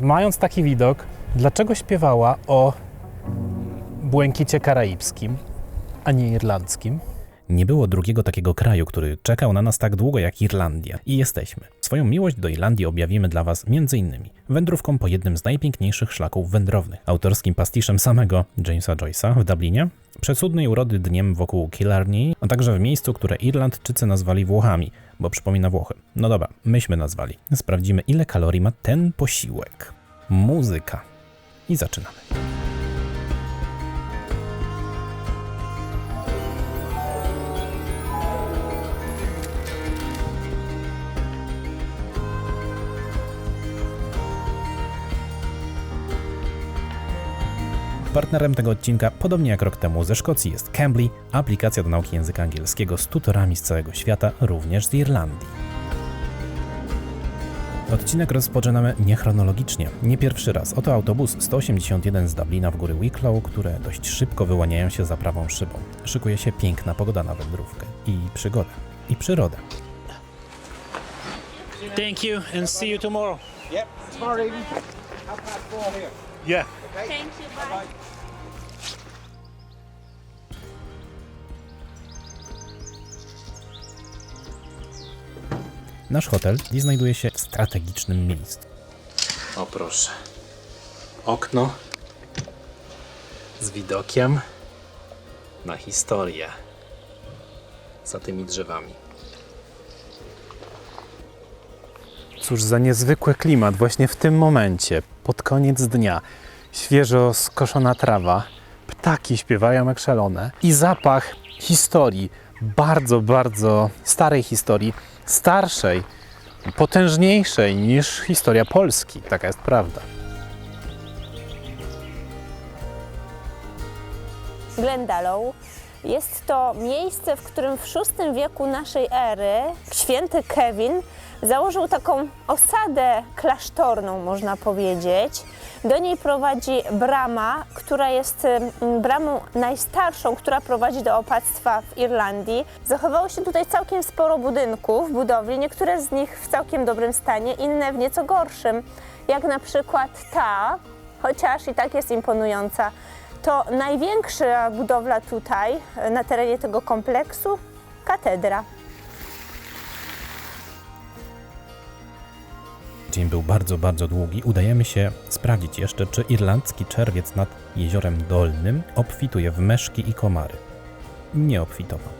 Mając taki widok, dlaczego śpiewała o błękicie karaibskim, a nie irlandzkim? Nie było drugiego takiego kraju, który czekał na nas tak długo jak Irlandia. I jesteśmy. Swoją miłość do Irlandii objawimy dla Was m.in. wędrówką po jednym z najpiękniejszych szlaków wędrownych, autorskim pastiszem samego Jamesa Joyce'a w Dublinie, przecudnej urody dniem wokół Killarney, a także w miejscu, które Irlandczycy nazwali Włochami, bo przypomina Włochy. No dobra, myśmy nazwali. Sprawdzimy, ile kalorii ma ten posiłek. Muzyka. I zaczynamy. Partnerem tego odcinka, podobnie jak rok temu ze Szkocji, jest Cambly, aplikacja do nauki języka angielskiego z tutorami z całego świata, również z Irlandii. Odcinek rozpoczynamy niechronologicznie, nie pierwszy raz. Oto autobus 181 z Dublina w góry Wicklow, które dość szybko wyłaniają się za prawą szybą. Szykuje się piękna pogoda na wędrówkę i przygodę, i przyrodę. Thank you and see you tomorrow. Yep. Tomorrow evening. Half past four here. Yeah. Thank you. Bye. Nasz hotel znajduje się w strategicznym miejscu. O proszę. Okno z widokiem na historię za tymi drzewami. Cóż za niezwykły klimat właśnie w tym momencie, pod koniec dnia. Świeżo skoszona trawa, ptaki śpiewają jak szalone i zapach historii, bardzo, bardzo starej historii, starszej, potężniejszej niż historia Polski. Taka jest prawda. Glendalow jest to miejsce, w którym w VI wieku naszej ery święty Kevin założył taką osadę klasztorną, można powiedzieć. Do niej prowadzi brama, która jest bramą najstarszą, która prowadzi do opactwa w Irlandii. Zachowało się tutaj całkiem sporo budynków, budowli, niektóre z nich w całkiem dobrym stanie, inne w nieco gorszym, jak na przykład ta, chociaż i tak jest imponująca. To największa budowla tutaj, e, na terenie tego kompleksu, katedra. Dzień był bardzo, bardzo długi. Udajemy się sprawdzić jeszcze, czy irlandzki czerwiec nad jeziorem Dolnym obfituje w meszki i komary. Nie obfitował.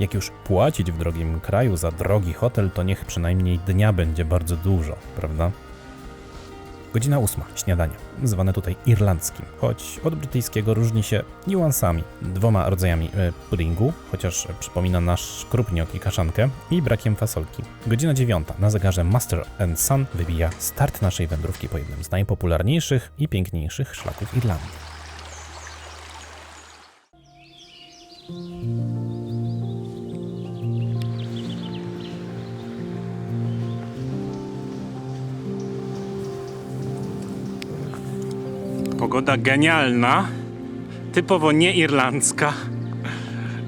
Jak już płacić w drogim kraju za drogi hotel, to niech przynajmniej dnia będzie bardzo dużo, prawda? Godzina ósma, śniadanie, zwane tutaj irlandzkim, choć od brytyjskiego różni się niuansami, dwoma rodzajami e, puddingu, chociaż przypomina nasz krupniok i kaszankę, i brakiem fasolki. Godzina dziewiąta, na zegarze Master and Son wybija start naszej wędrówki po jednym z najpopularniejszych i piękniejszych szlaków Irlandii. Genialna, typowo nieirlandzka.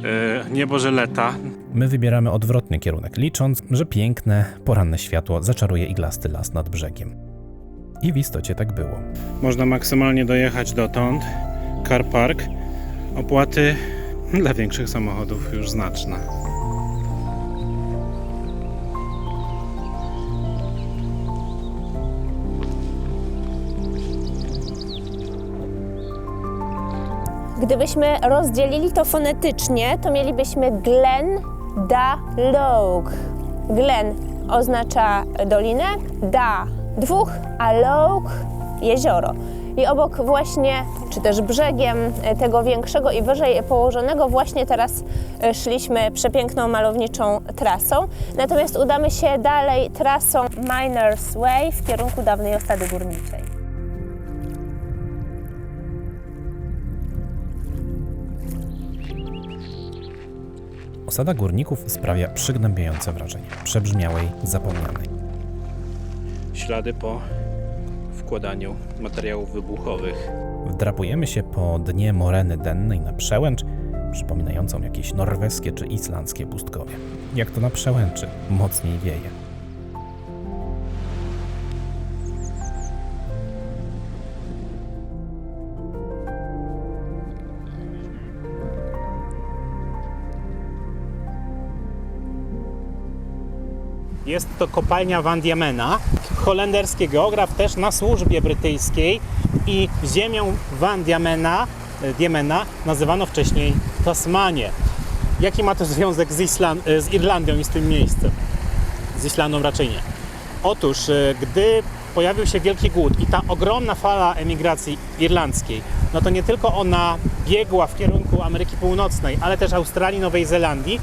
Yy, niebo żeleta. My wybieramy odwrotny kierunek, licząc, że piękne, poranne światło zaczaruje iglasty las nad brzegiem. I w istocie tak było. Można maksymalnie dojechać dotąd. Car park. Opłaty dla większych samochodów już znaczne. Gdybyśmy rozdzielili to fonetycznie, to mielibyśmy Glen da Loug. Glen oznacza dolinę, da dwóch, a Loug jezioro. I obok właśnie, czy też brzegiem tego większego i wyżej położonego, właśnie teraz e, szliśmy przepiękną, malowniczą trasą. Natomiast udamy się dalej trasą Miners Way w kierunku dawnej osady górniczej. Osada górników sprawia przygnębiające wrażenie przebrzmiałej, zapomnianej. Ślady po wkładaniu materiałów wybuchowych. Wdrapujemy się po dnie moreny dennej na przełęcz, przypominającą jakieś norweskie czy islandzkie pustkowie. Jak to na przełęczy, mocniej wieje. To kopalnia Van Diemena. Holenderski geograf też na służbie brytyjskiej i ziemią Van Diemena, e, Diemena nazywano wcześniej Tasmanię. Jaki ma to związek z, e, z Irlandią i z tym miejscem? Z Islandią raczej nie. Otóż, e, gdy pojawił się Wielki Głód i ta ogromna fala emigracji irlandzkiej, no to nie tylko ona biegła w kierunku Ameryki Północnej, ale też Australii, Nowej Zelandii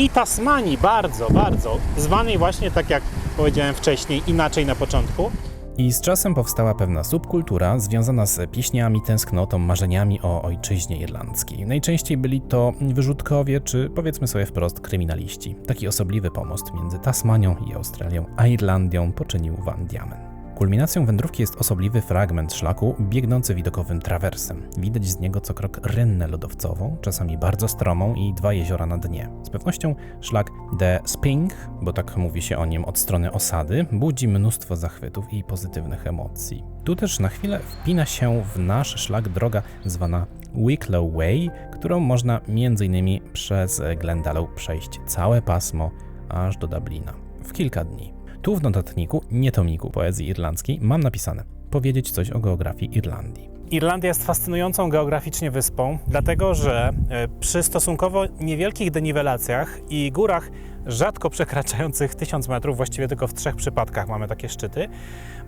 i Tasmanii, bardzo, bardzo, zwanej właśnie tak jak powiedziałem wcześniej, inaczej na początku. I z czasem powstała pewna subkultura związana z pieśniami, tęsknotą, marzeniami o ojczyźnie irlandzkiej. Najczęściej byli to wyrzutkowie, czy powiedzmy sobie wprost kryminaliści. Taki osobliwy pomost między Tasmanią i Australią, a Irlandią poczynił Van Diemen. Kulminacją wędrówki jest osobliwy fragment szlaku biegnący widokowym trawersem. Widać z niego co krok rynnę lodowcową, czasami bardzo stromą i dwa jeziora na dnie. Z pewnością szlak The Spink, bo tak mówi się o nim od strony osady, budzi mnóstwo zachwytów i pozytywnych emocji. Tu też na chwilę wpina się w nasz szlak droga zwana Wicklow Way, którą można m.in. przez Glendalough przejść całe pasmo aż do Dublina w kilka dni. Tu w notatniku, nie tomiku poezji irlandzkiej, mam napisane powiedzieć coś o geografii Irlandii. Irlandia jest fascynującą geograficznie wyspą, dlatego że e, przy stosunkowo niewielkich deniwelacjach i górach rzadko przekraczających 1000 metrów, właściwie tylko w trzech przypadkach mamy takie szczyty,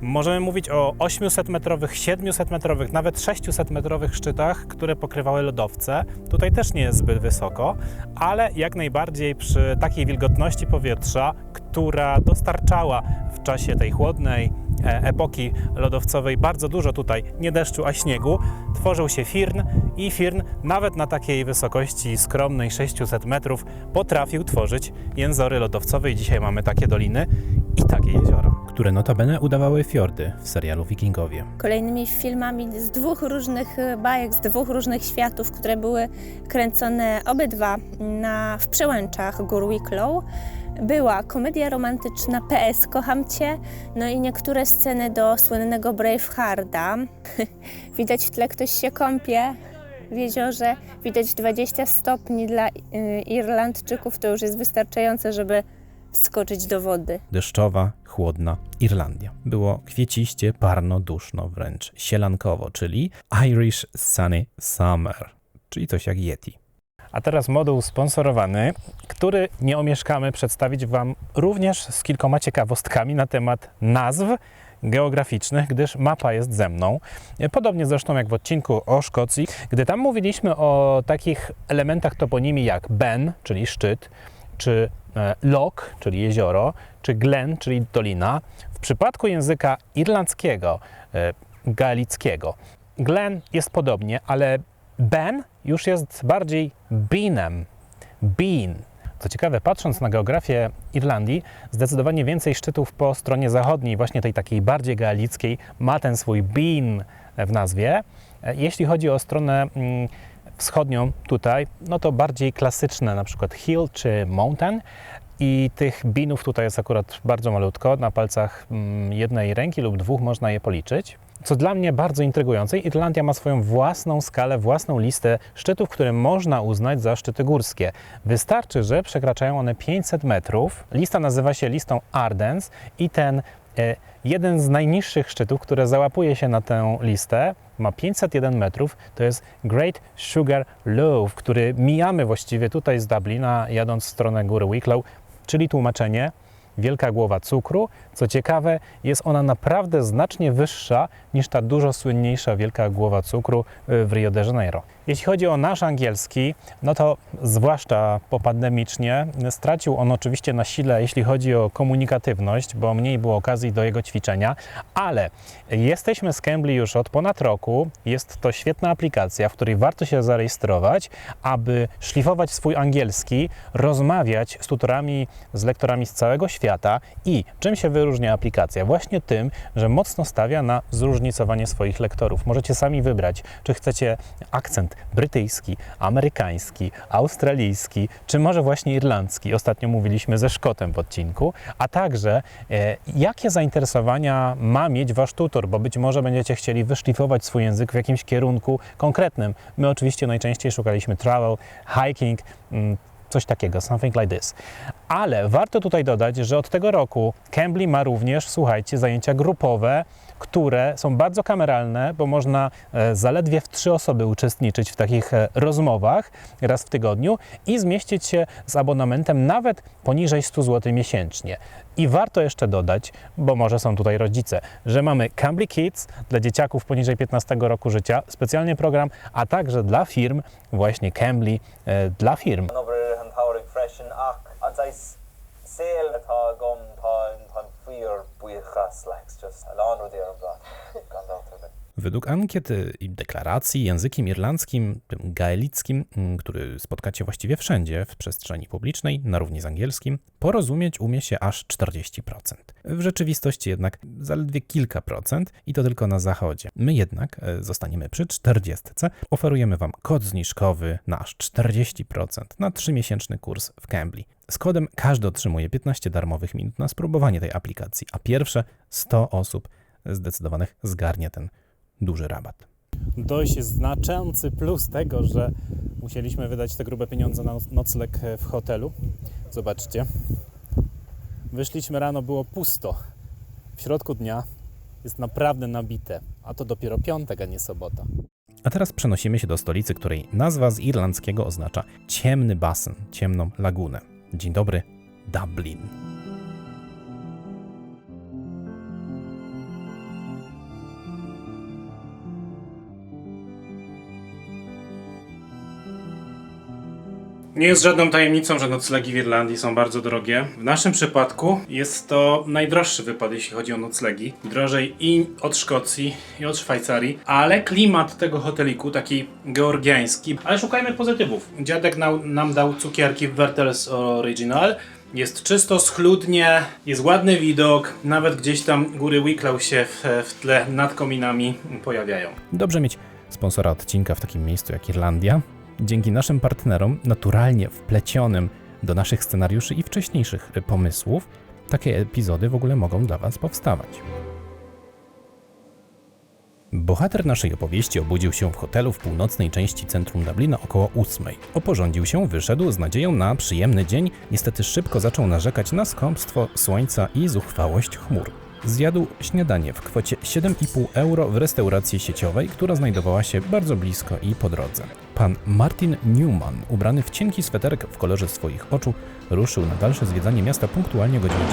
możemy mówić o 800-metrowych, 700-metrowych, nawet 600-metrowych szczytach, które pokrywały lodowce. Tutaj też nie jest zbyt wysoko, ale jak najbardziej przy takiej wilgotności powietrza, która dostarczała w czasie tej chłodnej epoki lodowcowej bardzo dużo tutaj nie deszczu, a śniegu, tworzył się firn i firn nawet na takiej wysokości skromnej 600 metrów potrafił tworzyć jęzory lodowcowe i dzisiaj mamy takie doliny i takie jeziora. które notabene udawały fiordy w serialu Wikingowie. Kolejnymi filmami z dwóch różnych e, bajek, z dwóch różnych światów, które były kręcone obydwa na, w przełęczach gór Wicklow. Była komedia romantyczna PS Kocham Cię, no i niektóre sceny do słynnego Bravehearta. Widać w tle ktoś się kąpie w jeziorze, widać 20 stopni dla y, Irlandczyków, to już jest wystarczające, żeby wskoczyć do wody. Deszczowa, chłodna Irlandia. Było kwieciście, parno, duszno, wręcz sielankowo, czyli Irish Sunny Summer, czyli coś jak Yeti. A teraz moduł sponsorowany, który nie omieszkamy przedstawić Wam również z kilkoma ciekawostkami na temat nazw geograficznych, gdyż mapa jest ze mną. Podobnie zresztą jak w odcinku o Szkocji, gdy tam mówiliśmy o takich elementach toponimii jak Ben, czyli szczyt, czy e, Loch, czyli jezioro, czy Glen, czyli dolina. W przypadku języka irlandzkiego, e, gaelickiego, Glen jest podobnie, ale Ben już jest bardziej beanem. Bean. Co ciekawe, patrząc na geografię Irlandii, zdecydowanie więcej szczytów po stronie zachodniej, właśnie tej takiej bardziej gaelickiej, ma ten swój bean w nazwie. Jeśli chodzi o stronę mm, wschodnią tutaj, no to bardziej klasyczne, na przykład hill czy mountain. I tych binów tutaj jest akurat bardzo malutko, na palcach mm, jednej ręki lub dwóch można je policzyć. Co dla mnie bardzo intrygujące, Irlandia ma swoją własną skalę, własną listę szczytów, które można uznać za szczyty górskie. Wystarczy, że przekraczają one 500 metrów. Lista nazywa się listą Ardens i ten e, jeden z najniższych szczytów, które załapuje się na tę listę, ma 501 metrów, to jest Great Sugar Loaf, który mijamy właściwie tutaj z Dublina, jadąc w stronę góry Wicklow, czyli tłumaczenie Wielka głowa cukru. Co ciekawe, jest ona naprawdę znacznie wyższa niż ta dużo słynniejsza wielka głowa cukru y, w Rio de Janeiro. Jeśli chodzi o nasz angielski, no to zwłaszcza popandemicznie stracił on oczywiście na sile, jeśli chodzi o komunikatywność, bo mniej było okazji do jego ćwiczenia, ale jesteśmy z Cambly już od ponad roku. Jest to świetna aplikacja, w której warto się zarejestrować, aby szlifować swój angielski, rozmawiać z tutorami, z lektorami z całego świata. I czym się wyróżnia aplikacja? Właśnie tym, że mocno stawia na zróżnicowanie swoich lektorów. Możecie sami wybrać, czy chcecie akcent brytyjski, amerykański, australijski, czy może właśnie irlandzki. Ostatnio mówiliśmy ze Szkotem w odcinku, a także e, jakie zainteresowania ma mieć Wasz tutor, bo być może będziecie chcieli wyszlifować swój język w jakimś kierunku konkretnym. My oczywiście najczęściej szukaliśmy travel, hiking, mm, Coś takiego, something like this. Ale warto tutaj dodać, że od tego roku Cambly ma również, słuchajcie, zajęcia grupowe, które są bardzo kameralne, bo można e, zaledwie w trzy osoby uczestniczyć w takich e, rozmowach raz w tygodniu i zmieścić się z abonamentem nawet poniżej 100 zł miesięcznie. I warto jeszcze dodać, bo może są tutaj rodzice, że mamy Cambly Kids dla dzieciaków poniżej 15 roku życia, specjalny program, a także dla firm, właśnie Cambly e, dla firm. sin ach an séil atá gom tá an fuor buchas legs just a lá dé an bla gan. Według ankiety i deklaracji językiem irlandzkim, tym gaelickim, mm, który spotkacie właściwie wszędzie w przestrzeni publicznej, na równi z angielskim, porozumieć umie się aż 40%. W rzeczywistości jednak zaledwie kilka procent i to tylko na zachodzie. My jednak e, zostaniemy przy 40. Oferujemy Wam kod zniżkowy na aż 40% na 3-miesięczny kurs w Cambly. Z kodem każdy otrzymuje 15 darmowych minut na spróbowanie tej aplikacji, a pierwsze 100 osób zdecydowanych zgarnie ten duży rabat. Dość znaczący plus tego, że musieliśmy wydać te grube pieniądze na nocleg w hotelu. Zobaczcie. Wyszliśmy rano, było pusto. W środku dnia jest naprawdę nabite, a to dopiero piątek, a nie sobota. A teraz przenosimy się do stolicy, której nazwa z irlandzkiego oznacza ciemny basen, ciemną lagunę. Dzień dobry, Dublin. Nie jest żadną tajemnicą, że noclegi w Irlandii są bardzo drogie. W naszym przypadku jest to najdroższy wypad, jeśli chodzi o noclegi. Drożej i od Szkocji, i od Szwajcarii, ale klimat tego hoteliku taki georgiański. Ale szukajmy pozytywów. Dziadek nam dał cukierki w Wertels Original. Jest czysto, schludnie, jest ładny widok, nawet gdzieś tam góry Wicklow się w, w tle nad kominami pojawiają. Dobrze mieć sponsora odcinka w takim miejscu jak Irlandia. Dzięki naszym partnerom, naturalnie wplecionym do naszych scenariuszy i wcześniejszych pomysłów, takie epizody w ogóle mogą dla Was powstawać. Bohater naszej opowieści obudził się w hotelu w północnej części centrum Dublina około ósmej. Oporządził się, wyszedł z nadzieją na przyjemny dzień, niestety szybko zaczął narzekać na skąpstwo słońca i zuchwałość chmur. Zjadł śniadanie w kwocie 7,5 euro w restauracji sieciowej, która znajdowała się bardzo blisko i po drodze. Pan Martin Newman, ubrany w cienki sweterek w kolorze swoich oczu, ruszył na dalsze zwiedzanie miasta punktualnie o godzinie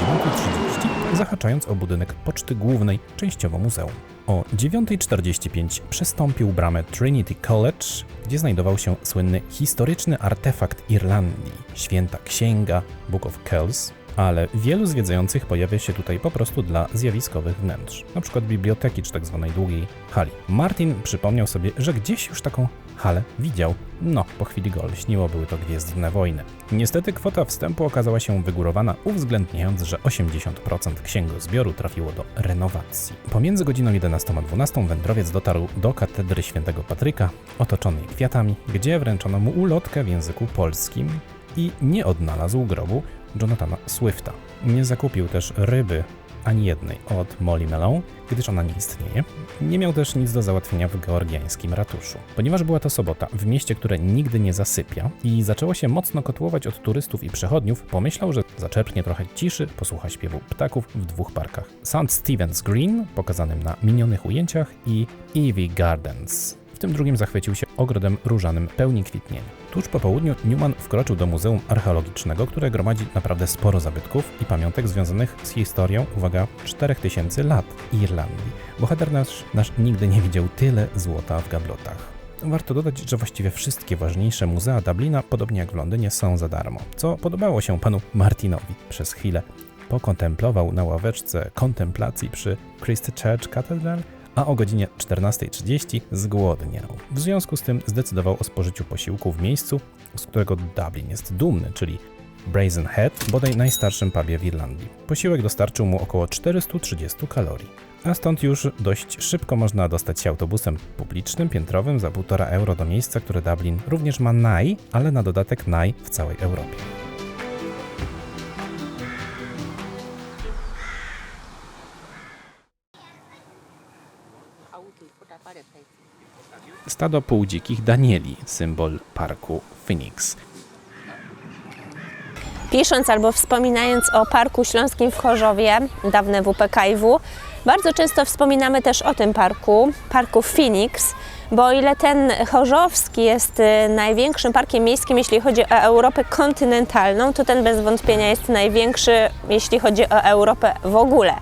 9.30, zahaczając o budynek poczty głównej, częściowo muzeum. O 9.45 przestąpił bramę Trinity College, gdzie znajdował się słynny historyczny artefakt Irlandii, święta księga Book of Kells, ale wielu zwiedzających pojawia się tutaj po prostu dla zjawiskowych wnętrz, przykład biblioteki czy tak zwanej długiej hali. Martin przypomniał sobie, że gdzieś już taką halę widział. No, po chwili go lśniło, były to Gwiezdne Wojny. Niestety kwota wstępu okazała się wygórowana, uwzględniając, że 80% księgozbioru trafiło do renowacji. Pomiędzy godziną 11 a 12 wędrowiec dotarł do katedry świętego Patryka, otoczonej kwiatami, gdzie wręczono mu ulotkę w języku polskim i nie odnalazł grobu Jonathana Swifta. Nie zakupił też ryby ani jednej od Molly Melon, gdyż ona nie istnieje. Nie miał też nic do załatwienia w georgiańskim ratuszu. Ponieważ była to sobota w mieście, które nigdy nie zasypia i zaczęło się mocno kotłować od turystów i przechodniów, pomyślał, że zaczerpnie trochę ciszy, posłucha śpiewu ptaków w dwóch parkach. St. Stephen's Green, pokazanym na minionych ujęciach i Evie Gardens. W tym drugim zachwycił się ogrodem różanym pełni kwitnienia. Tuż po południu Newman wkroczył do Muzeum Archeologicznego, które gromadzi naprawdę sporo zabytków i pamiątek związanych z historią, uwaga, 4000 lat Irlandii. Bohater nasz, nasz nigdy nie widział tyle złota w gablotach. Warto dodać, że właściwie wszystkie ważniejsze muzea Dublina, podobnie jak w Londynie, są za darmo, co podobało się panu Martinowi. Przez chwilę pokontemplował na ławeczce kontemplacji przy Christchurch Cathedral, a o godzinie 14.30 zgłodniał. W związku z tym zdecydował o spożyciu posiłku w miejscu, z którego Dublin jest dumny, czyli Brazen Head, bodaj najstarszym pubie w Irlandii. Posiłek dostarczył mu około 430 kalorii. A stąd już dość szybko można dostać się autobusem publicznym, piętrowym za 1,5 euro do miejsca, które Dublin również ma naj, ale na dodatek naj w całej Europie. Stado półdzikich Danieli, symbol parku Phoenix. Pisząc albo wspominając o Parku Śląskim w Chorzowie, dawne WPKiW, bardzo często wspominamy też o tym parku, parku Phoenix, bo o ile ten chorzowski jest y, największym parkiem miejskim, jeśli chodzi o Europę kontynentalną, to ten bez wątpienia jest największy, jeśli chodzi o Europę w ogóle.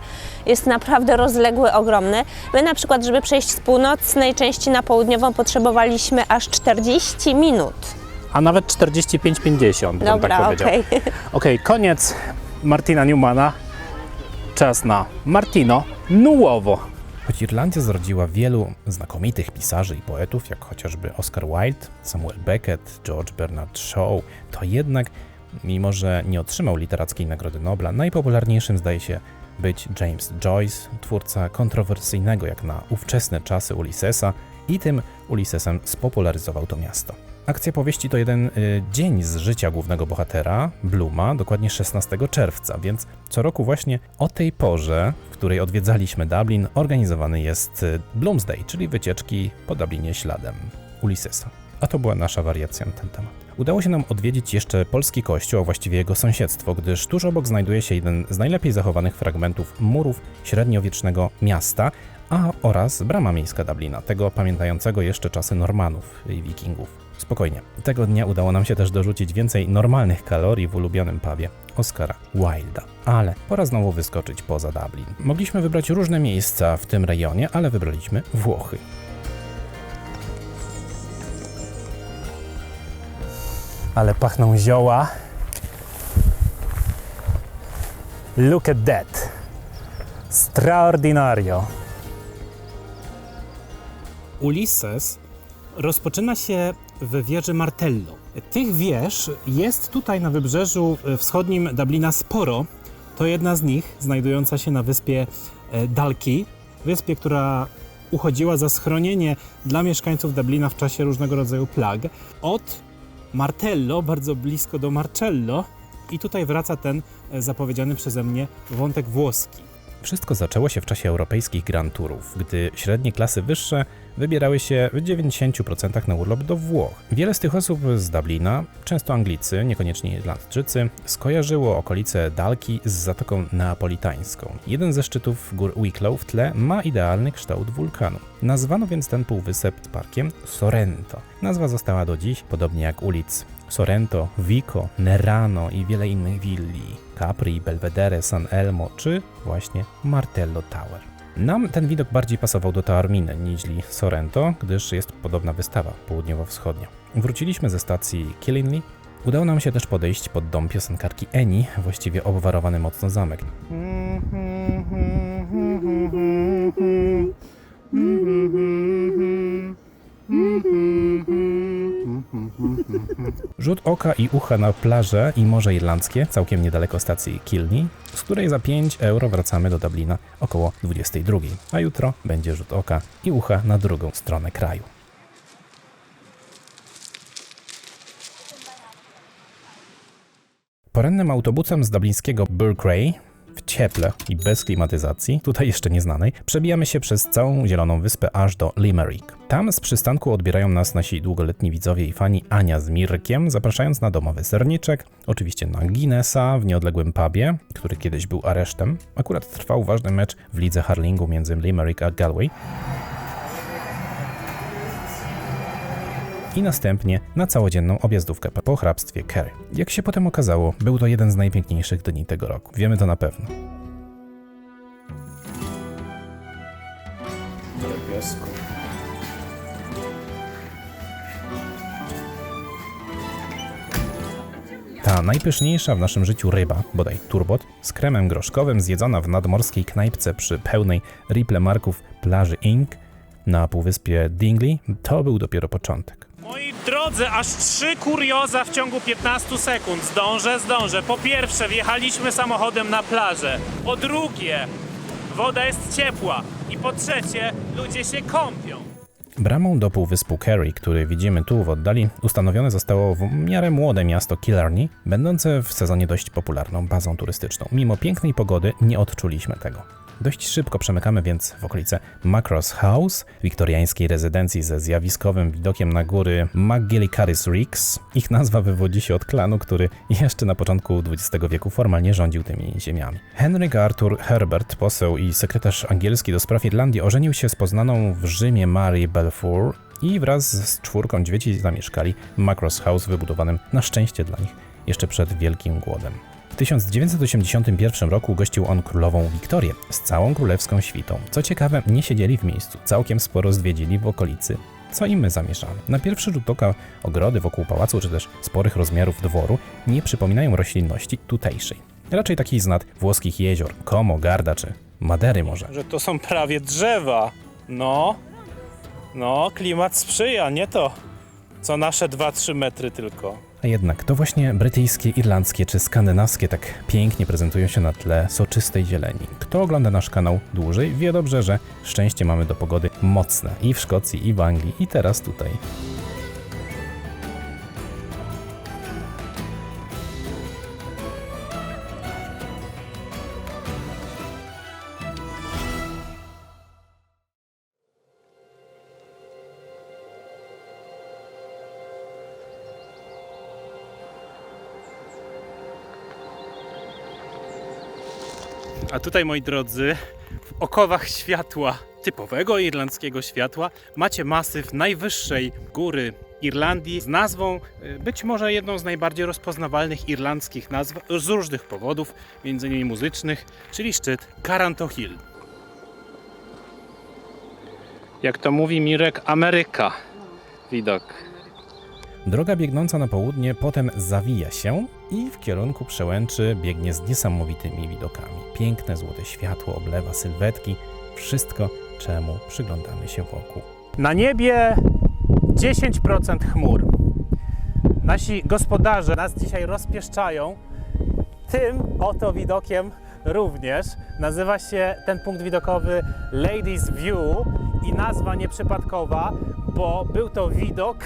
Jest naprawdę rozległy, ogromny. My na przykład, żeby przejść z północnej części na południową, potrzebowaliśmy aż 40 minut. A nawet 45-50, bym Dobra, tak powiedział. okej. Okej, koniec Martina Newmana. Czas na Martino Nuovo. Choć Irlandia zrodziła wielu znakomitych pisarzy i poetów, jak chociażby Oscar Wilde, Samuel Beckett, George Bernard Shaw, to jednak, mimo że nie otrzymał literackiej Nagrody Nobla, najpopularniejszym zdaje się być James Joyce, twórca kontrowersyjnego jak na ówczesne czasy Ulyssesa i tym Ulyssesem spopularyzował to miasto. Akcja powieści to jeden y, dzień z życia głównego bohatera, Bluma, dokładnie 16 czerwca, więc co roku właśnie o tej porze, w której odwiedzaliśmy Dublin, organizowany jest y, Bloomsday, czyli wycieczki po Dublinie śladem Ulyssesa. A to była nasza wariacja na ten temat. Udało się nam odwiedzić jeszcze polski kościół, a właściwie jego sąsiedztwo, gdyż tuż obok znajduje się jeden z najlepiej zachowanych fragmentów murów średniowiecznego miasta, a oraz brama miejska Dublina, tego pamiętającego jeszcze czasy Normanów i Wikingów. Spokojnie, tego dnia udało nam się też dorzucić więcej normalnych kalorii w ulubionym pubie Oscara Wilda. Ale pora znowu wyskoczyć poza Dublin. Mogliśmy wybrać różne miejsca w tym rejonie, ale wybraliśmy Włochy. Ale pachną zioła. Look at that. Straordinario. Ulysses rozpoczyna się w wieży Martello. Tych wież jest tutaj na wybrzeżu e, wschodnim Dublina sporo. To jedna z nich, znajdująca się na wyspie e, Dalki, wyspie, która uchodziła za schronienie dla mieszkańców Dublina w czasie różnego rodzaju plag. Od Martello, bardzo blisko do Marcello, i tutaj wraca ten e, zapowiedziany przeze mnie wątek włoski. Wszystko zaczęło się w czasie europejskich Grand Tourów, gdy średnie klasy wyższe wybierały się w 90% na urlop do Włoch. Wiele z tych osób z Dublina, często Anglicy, niekoniecznie Irlandczycy, skojarzyło okolice Dalki z Zatoką Neapolitańską. Jeden ze szczytów gór Wicklow w tle ma idealny kształt wulkanu. Nazwano więc ten półwysep parkiem Sorrento. Nazwa została do dziś, podobnie jak ulic Sorrento, Vico, Nerano i wiele innych willi, Capri, Belvedere, San Elmo czy właśnie Martello Tower. Nam ten widok bardziej pasował do Taorminy niż Sorrento, gdyż jest podobna wystawa południowo-wschodnia. Wróciliśmy ze stacji Killingley. Udało nam się też podejść pod dom piosenkarki Eni, właściwie obwarowany mocno zamek. Rzut oka i ucha na plażę i Morze Irlandzkie, całkiem niedaleko stacji Kilney, z której za 5 euro wracamy do Dublina około 22. A jutro będzie rzut oka i ucha na drugą stronę kraju. Porannym autobusem z dublińskiego Burcray w cieple i bez klimatyzacji, tutaj jeszcze nieznanej, przebijamy się przez całą Zieloną Wyspę aż do Limerick. Tam z przystanku odbierają nas nasi długoletni widzowie i fani Ania z Mirkiem, zapraszając na domowy serniczek, oczywiście na Guinnessa w nieodległym pubie, który kiedyś był aresztem. Akurat trwał ważny mecz w lidze hurlingu między Limerick a Galway. I następnie na całodzienną objazdówkę po hrabstwie Kerry. Jak się potem okazało, był to jeden z najpiękniejszych dni tego roku. Wiemy to na pewno. Ta najpyszniejsza w naszym życiu ryba, bodaj turbot, z kremem groszkowym zjedzona w nadmorskiej knajpce przy pełnej Ripple Marków plaży Ink na półwyspie Dingley, to był dopiero początek. Moi drodzy, aż trzy kurioza w ciągu 15 sekund. Zdążę, zdążę. Po pierwsze, wjechaliśmy samochodem na plażę. Po drugie, woda jest ciepła. I po trzecie, ludzie się kąpią. Bramą do półwyspu Kerry, który widzimy tu w oddali, ustanowione zostało w miarę młode miasto Killarney, będące w sezonie dość popularną bazą turystyczną. Mimo pięknej pogody nie odczuliśmy tego. Dość szybko przemykamy więc w okolice Macross House, wiktoriańskiej rezydencji ze zjawiskowym widokiem na góry McGillicuddy's Ricks. Ich nazwa wywodzi się od klanu, który jeszcze na początku XX wieku formalnie rządził tymi ziemiami. Henryk Arthur Herbert, poseł i sekretarz angielski do spraw Irlandii, ożenił się z poznaną w Rzymie Mary Balfour i wraz z czwórką dzieci zamieszkali Macross House wybudowanym na szczęście dla nich jeszcze przed Wielkim Głodem. W 1981 roku gościł on królową Wiktorię z całą królewską świtą. Co ciekawe, nie siedzieli w miejscu, całkiem sporo zwiedzili w okolicy. Co i my zamierzamy. Na pierwszy rzut oka ogrody wokół pałacu, czy też sporych rozmiarów dworu nie przypominają roślinności tutejszej. Raczej takich z nad włoskich jezior, Como, Garda czy Madery może. Że to są prawie drzewa. No. No, klimat sprzyja, nie to co nasze 2-3 metry tylko. Jednak to właśnie brytyjskie, irlandzkie czy skandynawskie tak pięknie prezentują się na tle soczystej zieleni. Kto ogląda nasz kanał dłużej, wie dobrze, że szczęście mamy do pogody mocne i w Szkocji, i w Anglii, i teraz tutaj. Tutaj, moi drodzy, w okowach światła, typowego irlandzkiego światła, macie masyw najwyższej góry Irlandii z nazwą, y, być może jedną z najbardziej rozpoznawalnych irlandzkich nazw z różnych powodów, między innymi muzycznych, czyli szczyt Caranto Hill. Jak to mówi Mirek, Ameryka. Widok. Droga biegnąca na południe potem zawija się i w kierunku przełęczy biegnie z niesamowitymi widokami. Piękne złote światło oblewa sylwetki, wszystko czemu przyglądamy się wokół. Na niebie 10% chmur. Nasi gospodarze nas dzisiaj rozpieszczają tym oto widokiem również. Nazywa się ten punkt widokowy Ladies View i nazwa nieprzypadkowa, bo był to widok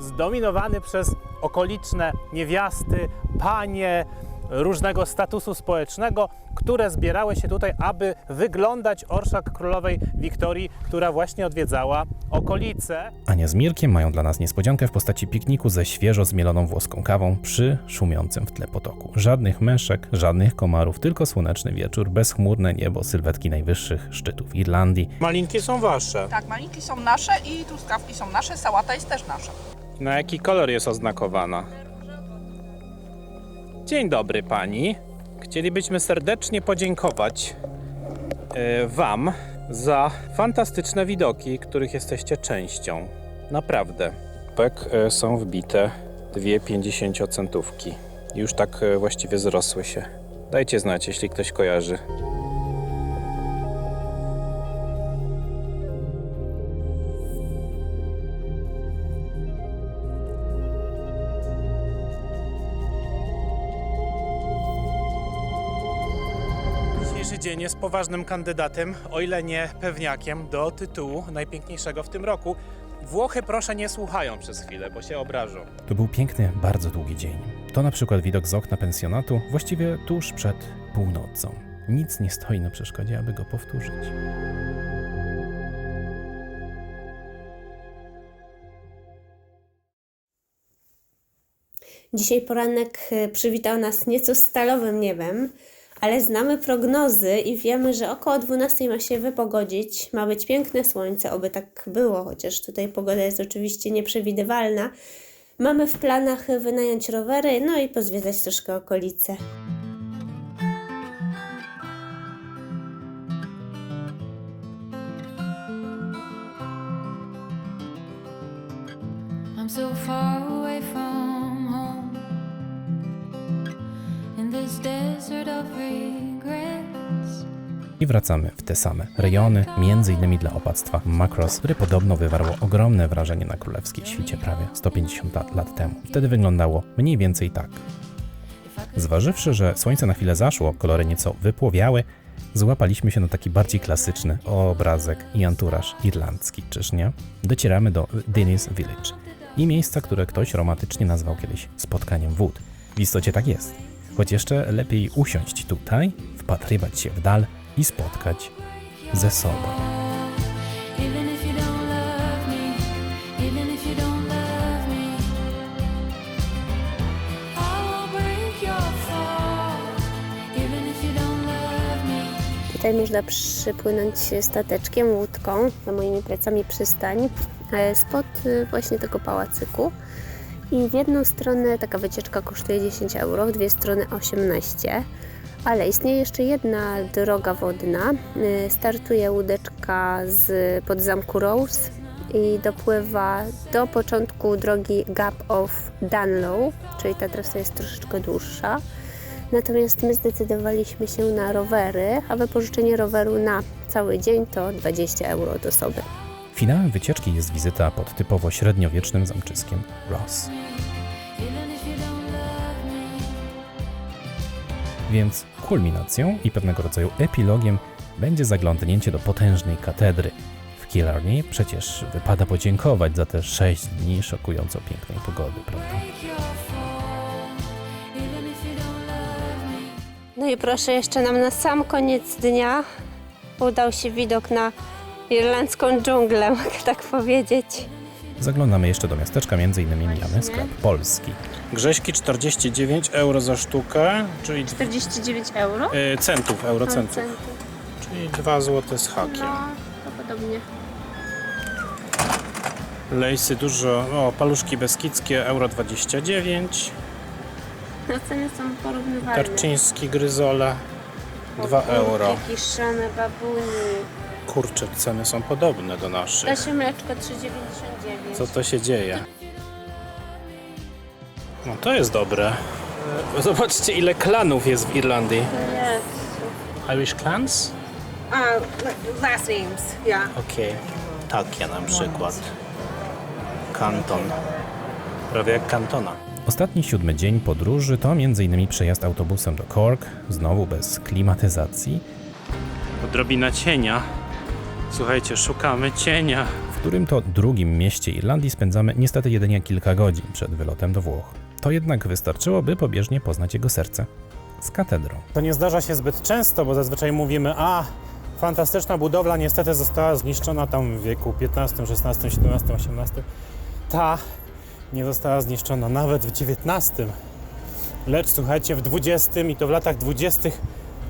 zdominowany przez okoliczne niewiasty, panie różnego statusu społecznego, które zbierały się tutaj, aby wyglądać orszak królowej Wiktorii, która właśnie odwiedzała okolice. Ania z Mirkiem mają dla nas niespodziankę w postaci pikniku ze świeżo zmieloną włoską kawą przy szumiącym w tle potoku. Żadnych meszek, żadnych komarów, tylko słoneczny wieczór, bezchmurne niebo, sylwetki najwyższych szczytów Irlandii. Malinki są wasze. Tak, malinki są nasze i truskawki są nasze, sałata jest też nasza. Na jaki kolor jest oznakowana? Dzień dobry pani. Chcielibyśmy serdecznie podziękować e, Wam za fantastyczne widoki, których jesteście częścią. Naprawdę. Tak e, są wbite dwie 50-centówki. Już tak e, właściwie zrosły się. Dajcie znać, jeśli ktoś kojarzy. Dzień jest poważnym kandydatem, o ile nie pewniakiem, do tytułu najpiękniejszego w tym roku. Włochy proszę nie słuchają przez chwilę, bo się obrażą. To był piękny, bardzo długi dzień. To na przykład widok z okna pensjonatu, właściwie tuż przed północą. Nic nie stoi na przeszkodzie, aby go powtórzyć. Dzisiaj poranek y, przywitał nas nieco stalowym niebem, ale znamy prognozy i wiemy, że około 12 ma się wypogodzić. Ma być piękne słońce, oby tak było, chociaż tutaj pogoda jest oczywiście nieprzewidywalna. Mamy w planach wynająć rowery, no i pozwiedzać troszkę okolice. I'm so far away from I wracamy w te same rejony, między innymi dla opactwa Macross, które podobno wywarło ogromne wrażenie na królewskiej świcie prawie 150 lat- lat temu. Wtedy wyglądało mniej więcej tak. Zważywszy, że słońce na chwilę zaszło, kolory nieco wypłowiały, złapaliśmy się na taki bardziej klasyczny obrazek i anturaż irlandzki, czyż nie? Docieramy do Dennis Village i miejsca, które ktoś romantycznie nazwał kiedyś spotkaniem wód. W istocie tak jest. Choć jeszcze lepiej usiąść tutaj, wpatrywać się w dal, i spotkać ze sobą. Tutaj można przypłynąć stateczkiem, łódką, za moimi plecami przystań, e, spod e, właśnie tego pałacyku. I w jedną stronę taka wycieczka kosztuje 10 euro, w dwie strony 18. Ale istnieje jeszcze jedna droga wodna. E, Startuje łódeczka z pod zamku Rose i dopływa do początku drogi Gap of Dunlow, czyli ta trasa jest troszeczkę dłuższa. Natomiast my zdecydowaliśmy się na rowery, a wypożyczenie roweru na cały dzień to 20 euro od osoby. Finałem wycieczki jest wizyta pod typowo średniowiecznym zamczyskiem Ross. Więc kulminacją i pewnego rodzaju epilogiem będzie zaglądnięcie do potężnej katedry. W Killarney przecież wypada podziękować za te 6 dni szokująco pięknej pogody, prawda? No i proszę, jeszcze nam na sam koniec dnia udał się widok na irlandzką dżunglę, mogę tak powiedzieć. Zaglądamy jeszcze do miasteczka, między innymi mijamy sklep polski. Grześki 49 euro za sztukę, czyli 49 euro? e, centów, eurocentów, czyli 2 zł z hakiem. No, to podobnie. Lejsy dużo, o, paluszki beskidzkie, euro 29, No ceny są porównywalne. tarczyński gryzola 2 euro. Kiszone babuni. Kurczę, ceny są podobne do naszych. Nasze mleczko 3,99. Co to się dzieje? No to jest dobre. E, Zobaczcie ile klanów jest w Irlandii. Jest. Irish clans? Uh, last names, yeah. Okej. Takie na przykład. Kanton. Prawie jak kantona. Ostatni siódmy dzień podróży to m.in. przejazd autobusem do Cork, znowu bez klimatyzacji, Odrobina cienia. Słuchajcie, szukamy cienia. w którym to drugim mieście Irlandii spędzamy niestety jedynie kilka godzin przed wylotem do Włoch. To jednak wystarczyło, by pobieżnie poznać jego serce z katedrą. To nie zdarza się zbyt często, bo zazwyczaj mówimy, a fantastyczna budowla niestety została zniszczona tam w wieku XV, XVI, XVII, XVIII. Ta nie została zniszczona nawet w XIX. Lecz słuchajcie, w XX i to w latach 20.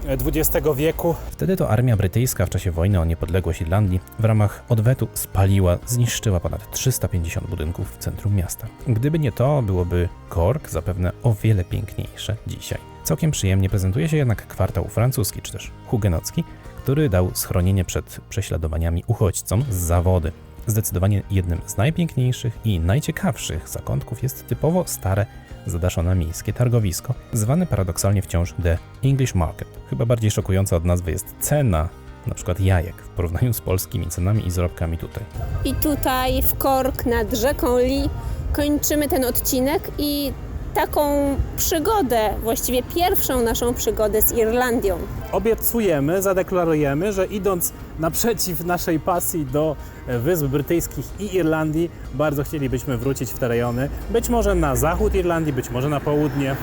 XX wieku Wtedy to armia brytyjska w czasie wojny o niepodległość Irlandii w ramach odwetu spaliła, zniszczyła ponad 350 budynków w centrum miasta. Gdyby nie to, byłoby Cork zapewne o wiele piękniejsze dzisiaj. Całkiem przyjemnie prezentuje się jednak kwartał francuski czy też hugenocki, który dał schronienie przed prześladowaniami uchodźcom z zawody. Zdecydowanie jednym z najpiękniejszych i najciekawszych zakątków jest typowo stare, zadaszone miejskie targowisko, zwane paradoksalnie wciąż The English Market. Chyba bardziej szokująca od nazwy jest cena, na przykład jajek, w porównaniu z polskimi cenami i zarobkami tutaj. I tutaj w Kork nad rzeką Lee kończymy ten odcinek i taką przygodę, właściwie pierwszą naszą przygodę z Irlandią. obiecujemy, zadeklarujemy, że idąc naprzeciw naszej pasji do Wysp Brytyjskich i Irlandii, bardzo chcielibyśmy wrócić w te rejony. Być może na zachód Irlandii, być może na południe.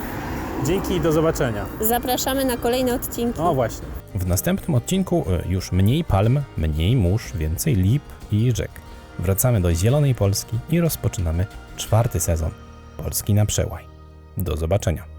Dzięki i do zobaczenia. Zapraszamy na kolejne odcinki. O właśnie. W następnym odcinku y, już mniej palm, mniej mórz, więcej lip i rzek. Wracamy do Zielonej Polski i rozpoczynamy czwarty sezon Polski na przełaj. Do zobaczenia.